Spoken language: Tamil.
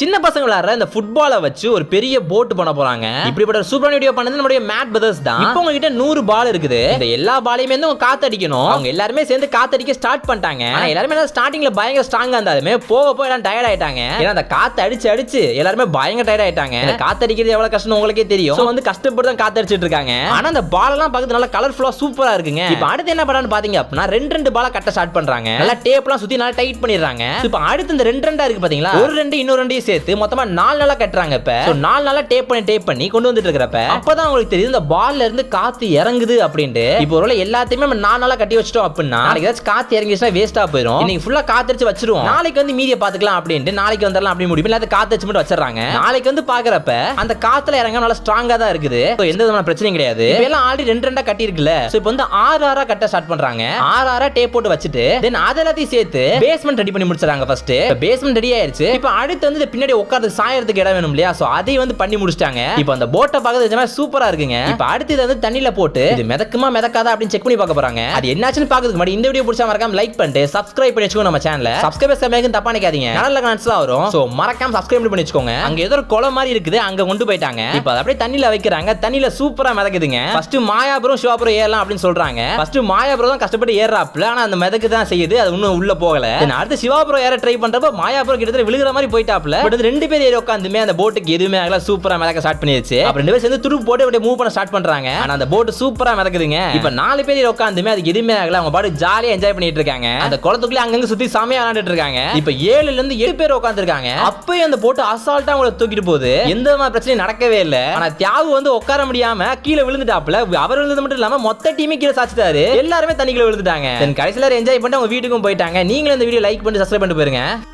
சின்ன பசங்க விளையாடுற இந்த ஃபுட்பாலை வச்சு ஒரு பெரிய போட் பண்ண போறாங்க. இப்படிப்பட்ட ஒரு சூப்பரான வீடியோ பண்ணது நம்மளுடைய மேட் பிரதர்ஸ் தான். இப்போ உங்ககிட்ட நூறு பால் இருக்குது. இந்த எல்லா பாலையுமே வந்து அவங்க காத்தடிக்கணும். அவங்க எல்லாருமே சேர்ந்து காத்தடிக்க ஸ்டார்ட் பண்ணிட்டாங்க. எல்லாருமே ஸ்டார்டிங்ல பயங்கர ஸ்ட்ராங்கா இருந்தாலுமே போக போக எல்லாம் டயர்ட் ஆயிட்டாங்க. ஏன்னா அந்த காத்து அடிச்சு அடிச்சு எல்லாருமே பயங்கர டயர்ட் ஆயிட்டாங்க. காத்தடிக்கிறது எவ்வளவு கஷ்டம் உங்களுக்கே தெரியும். வந்து கஷ்டப்பட்டு தான் காத்தடிச்சிட்டு இருக்காங்க. ஆனா அந்த பால் எல்லாம் பார்க்கறது நல்லா கலர்ஃபுல்லா சூப்பரா இருக்குங்க. இப்போ அடுத்து என்ன பண்றான்னு பாத்தீங்க அப்படின்னா ரெண்டு ரெண்டு பால கட்ட ஸ்டார்ட் பண்றாங்க. நல்லா டேப்லாம் சுத்தி நல்லா டைட் பண்ணிடுறாங்க. இப்போ அடுத்து இந்த ரெண்டு ரெண்டா இருக்கு பாத்தீங்களா? ஒரு ரெண்டு இன்னொரு ரெண்டையும் சேர்த்து மொத்தமா நாலு நாளா கட்டுறாங்க இப்ப. நாலு நாளா டேப் பண்ணி டேப் பண்ணி கொண்டு வந்துட்டு இருக்கிறப்ப அப்பதான் உங்களுக்கு தெரியுது இந்த பால்ல இருந்து காத்து இறங்குது அப்படின்ட்டு. இப்போ ஒருவேளை எல்லாத்தையுமே நம்ம நாலு நாளா கட்டி வச்சிட்டோம் அப்படின்னா நாளைக்கு ஏதாச்சும் காத்து இறங்கிச்சுன்னா வேஸ்டா போயிடும் இன்னைக்கு ஃபுல்லா காத்தடிச்சு வச்சிருவோம். நாளைக்கு வந்து மீதியை பாத்துக்கலாம் அப்படின்ட்டு நாளைக்கு வந்துடலாம் அப்படின்னு முடியும் இல்லாத காத்தடிச்சு மட்டும் வச்சிடறாங்க. நாளைக்கு வந்து பாக்குறப்ப அந்த காத்துல இறங்க நல்லா ஸ்ட்ராங்கா தான் இருக்குது. எந்த விதமான பிரச்சனையும் கிடையாது. எல்லாம் ஆல்ரெடி ரெண்டு ரெண்டா கட்டி இருக்குல்ல இப்போ வந்து ஆறு ஆறா கட்ட ஸ்டார்ட் பண்றாங்க. ஆறு ஆறா டேப் போட்டு வச்சுட்டு தென் அதெல்லாத்தையும் சேர்த்து பேஸ்மெண்ட் ரெடி பண்ணி முடிச்சிடறாங்க ஃபர்ஸ்ட் பேஸ்மெண்ட் ரெடி ஆயிருச்சு. இப்போ அடுத்து வந்து பின்னாடி உட்காந்து சாயறதுக்கு இடம் வேணும் இல்லையா? சோ அதையும் வந்து பண்ணி முடிச்சிட்டாங்க. இப்போ அந்த போட்டை பார்க்கறது நிஜமா சூப்பரா இருக்குங்க. இப்போ அடுத்து இதை வந்து தண்ணியில போட்டு இது மிதக்குமா மிதக்காதா அப்படின்னு செக் பண்ணி பார்க்க போறாங்க. அது என்னாச்சுன்னு பாக்கிறதுக்கு முன்னாடி இந்த வீடியோ பிடிச்சா மறக்காம லைக் பண்ணிட்டு சப்ஸ்கிரைப் பண்ணி வச்சுக்கோங்க நம்ம சேனலை சப்ஸ்கிரைபர்ஸ் மேகம் தப்பா நினைக்காதீங்க. நல்ல கமெண்ட்ஸ்லாம் வரும். சோ மறக்காம சப்ஸ்கிரைப் பண்ணி வச்சுக்கோங்க. அங்க ஏதோ குளம் மாதிரி இருக்குது அங்க கொண்டு போயிட்டாங்க. இப்போ அதை அப்படியே தண்ணியில வைக்கிறாங்க. தண்ணியில சூப்பரா மிதக்குதுங்க. ஃபர்ஸ்ட் மாயாபுரம் சிவாபுரம் ஏறலாம் அப்படின்னு சொல்றாங்க. ஃபர்ஸ்ட் மாயாபுரம் தான் கஷ்டப்பட்டு ஏறாப்ல ஆனா அந்த மிதக்கு தான் செய்யுது. அது இன்னும் உள்ள போகல. அடுத்து சிவாபுரம் ஏற ட்ரை பண்றப்ப மாயாபுரம் கிட்டத்தட்ட விழுகிற மாதிரி போயிட்டாப்ல பட் ரெண்டு பேர் ஏறி உட்காந்துமே அந்த போட்டுக்கு எதுவுமே ஆகல. சூப்பரா மிதக்க ஸ்டார்ட் பண்ணிருச்சு அப்புறம் ரெண்டு பேர் சேர்ந்து துருப்பு போட்டு அப்படியே மூவ் பண்ண ஸ்டார்ட் பண்றாங்க. ஆனா அந்த போட்டு சூப்பரா மிதக்குதுங்க. இப்ப நாலு பேர் ஏறி உட்காந்துமே அதுக்கு எதுவுமே ஆகல. அவங்க பாட்டு ஜாலியா என்ஜாய் பண்ணிட்டு இருக்காங்க. அந்த குளத்துக்குள்ள அங்கங்க சுத்தி சாமியா விளையாண்டுட்டு இருக்காங்க. இப்ப ஏழுல இருந்து ஏழு பேர் உட்காந்துருக்காங்க அப்பயும் அந்த போட்டு அசால்ட்டா அவங்கள தூக்கிட்டு போகுது. எந்த விதமான பிரச்சனையும் நடக்கவே இல்ல. ஆனா தியாகு வந்து உட்கார முடியாம கீழே விழுந்துட்டாப்ல அவர் விழுந்தது மட்டும் இல்லாம மொத்த டீமே கீழே சாச்சிட்டாரு. எல்லாருமே தண்ணிக்குள்ள விழுந்துட்டாங்க. தென் கடைசியில என்ஜாய் பண்ணிட்டு அவங்க வீட்டுக்கும் போயிட்டாங்க. நீங்களும் இந்த வீடியோ லைக் பண்ணி சப்ஸ்கிரைப் பண்ணிட்டு போயிருங்க.